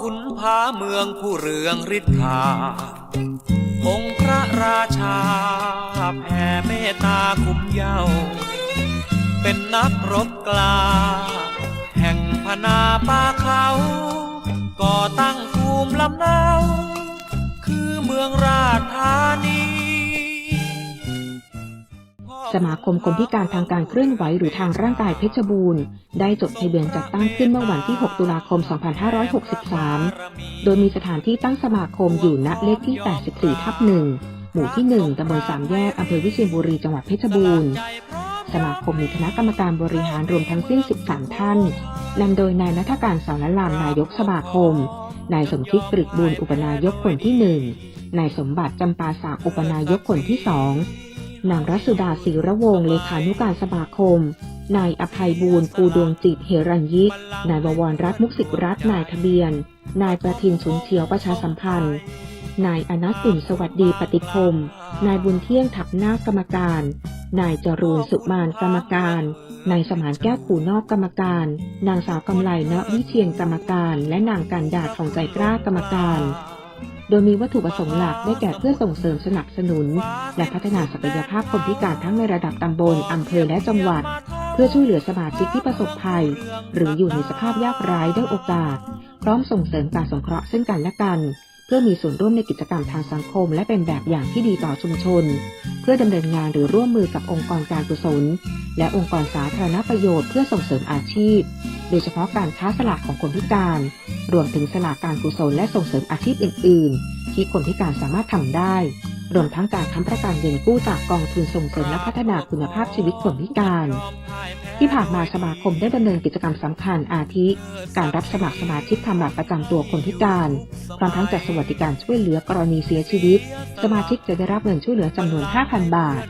ขุนพาเมืองผู้เรืองฤทธา องค์พระราชาแผ่เมตตาคุ้มเย้า เป็นนักรบกลา แห่งพนาป่าเขา ก่อตั้งภูมิลำเนา คือเมืองราชธานี สมาคมคนพิการทางการเคลื่อนไหวหรือทางร่างกายเพชรบูรณ์ ได้จดทะเบียนจัดตั้งขึ้นเมื่อวันที่ 6 ตุลาคม 2563 โดยมีสถานที่ตั้งสมาคมอยู่ณเลขที่ 84 ทับ1หมู่ที่ 1ตำบลสามแยกอำเภอวิเชียรบุรี จังหวัดเพชรบูรณ์ สมาคมมีคณะกรรมการบริหารรวมทั้งสิ้น 13 ท่าน นำโดยนายนัทการสารลามนายกสมาคม นายสมคิดกริกบุญอุปนายกคนที่หนึ่งนายสมบัติจำปาสากอุปนายกคนที่สอง นางรัศดาศรีระวงศ์เลขานุการสมาคม นายอภัยบูรณ์ภูดวงจิตเฮรัญยิก นายบวรรัตน์มุกสิกรัตน์นายทะเบียน นายประทินสุนเชียวประชาสัมพันธ์ นายอนัสสินสวัสดีปฏิคม นายบุญเที่ยงถักหน้ากรรมการ นายจรูนสุมานกรรมการ นายสมานแก้วขูนอกกรรมการ นางสาวกำไลณวิเชียนกรรมการ และนางกันดาทองใจกล้ากรรมการ โดยมีวัตถุประสงค์หลักได้แก่เพื่อส่งเสริมสนับสนุน และพัฒนาศักยภาพคนพิการทั้งในระดับตำบลอำเภอและจังหวัด เพื่อช่วยเหลือสมาชิกที่ประสบภัย หรืออยู่ในสภาพยากไร้ได้โอกาส พร้อมส่งเสริมการสงเคราะห์ซึ่งกันและกัน เพื่อมีส่วนร่วมในกิจกรรมทางสังคม และเป็นแบบอย่างที่ดีต่อชุมชน เพื่อดำเนินงานหรือร่วมมือกับองค์กรการกุศล และองค์กรสาธารณประโยชน์เพื่อส่งเสริมอาชีพ โดยเฉพาะการค้าสลากของคนพิการ รวมถึงสลากการกุศลและส่งเสริมอาชีพอื่น ๆ ที่คนพิการสามารถทำได้ รวมทั้งการค้ำประกันเงินกู้จากกองทุนส่งเสริมและพัฒนาคุณภาพชีวิตคนพิการ ที่ผ่านมาสมาคมได้ดำเนินกิจกรรมสำคัญอาทิ การรับสมัครสมาชิกทำบัตรประจำตัวคนพิการพร้อมทั้งจัดสวัสดิการช่วยเหลือกรณีเสียชีวิต สมาชิกจะได้รับเงินช่วยเหลือจำนวน 5,000 บาท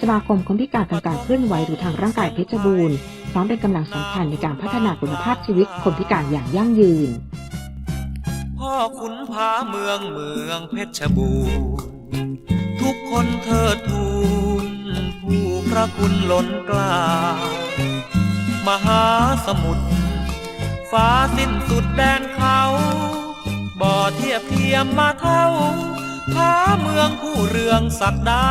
สมาคมคนพิการทางการเคลื่อนไหวหรือทางร่างกายเพชรบูรณ์ พร้อมเป็นกำลังสำคัญในการพัฒนาคุณภาพชีวิตคนพิการอย่างยั่งยืน พ่อขุนพาเมืองเมืองเพชรบูรณ์ทุกคนเทิดทูนผู้พระคุณล้นกล้ามหาสมุทรฟ้าสิ้นสุดแดนเขาบ่อเทียบเทียมมาเท่าพาเมืองผู้เรืองสักดา